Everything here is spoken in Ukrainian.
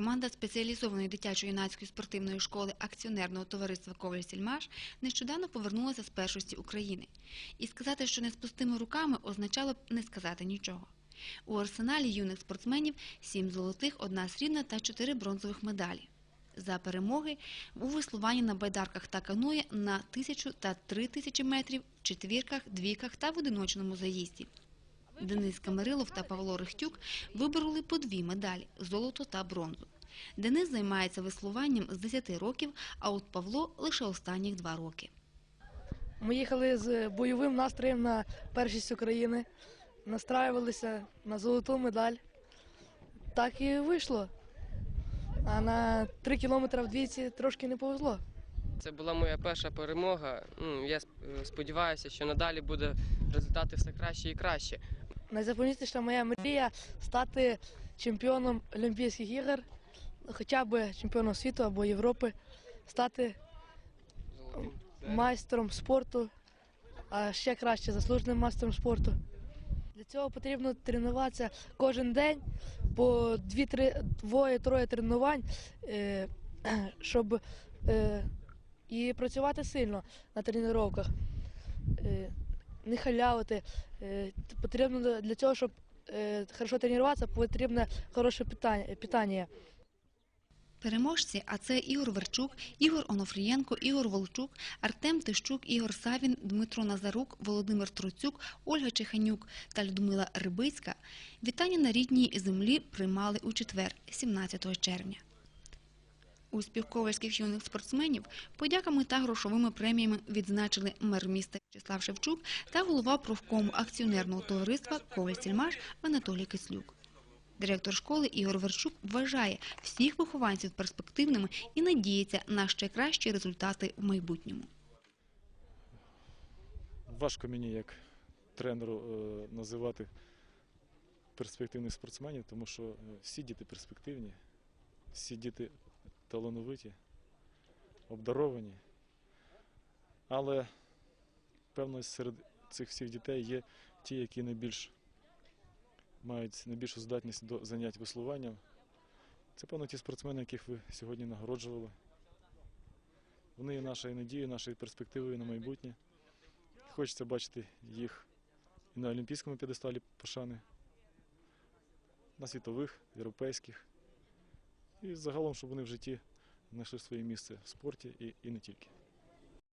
Команда спеціалізованої дитячо-юнацької спортивної школи акціонерного товариства Коваль Сільмаш нещодавно повернулася з першості України. І сказати, що не з пустими руками, означало б не сказати нічого. У арсеналі юних спортсменів сім золотих, одна срібна та чотири бронзових медалі. За перемоги у веслуванні на байдарках та каное на тисячу та три тисячі метрів, четвірках, двійках та в одиночному заїзді. Денис Камерилов та Павло Рихтюк вибороли по дві медалі – золото та бронзу. Денис займається веслуванням з 10 років, а от Павло – лише останніх два роки. Ми їхали з бойовим настроєм на першість України, настраювалися на золоту медаль. Так і вийшло. А на три кілометри вдвічі трошки не повезло. Це була моя перша перемога. Я сподіваюся, що надалі буде результати все краще і краще. Найзаповнітніша моя мрія стати чемпіоном Олімпійських ігор, хоча б чемпіоном світу або Європи, стати Золотим. майстром спорту, а ще краще заслуженим майстром спорту. Для цього потрібно тренуватися кожен день по двоє-троє тренувань, е, щоб е, і працювати сильно на тренуваннях. Не халявити. Е, потрібно для цього, щоб е, хорошо тренуватися, потрібне хороше питання. Переможці, а це Ігор Верчук, Ігор Онофрієнко, Ігор Волчук, Артем Тищук, Ігор Савін, Дмитро Назарук, Володимир Троцюк, Ольга Чеханюк та Людмила Рибицька вітання на рідній землі приймали у четвер, 17 червня. Успіх ковальських юних спортсменів подяками та грошовими преміями відзначили мер міста Вячеслав Шевчук та голова профкому акціонерного товариства Коваль Сільмаш Анатолій Кислюк. Директор школи Ігор Верчук вважає всіх вихованців перспективними і надіється на ще кращі результати в майбутньому. Важко мені як тренеру е, називати перспективних спортсменів, тому що е, всі діти перспективні, всі діти талановиті, обдаровані. Але певно серед цих всіх дітей є ті, які найбільш мають найбільшу здатність до занять веслуванням. Це певно ті спортсмени, яких ви сьогодні нагороджували. Вони є нашою надією, нашою перспективою на майбутнє. Хочеться бачити їх і на олімпійському п'єдесталі пошани, на світових, європейських. І загалом, щоб вони в житті знайшли своє місце в спорті і, і не тільки.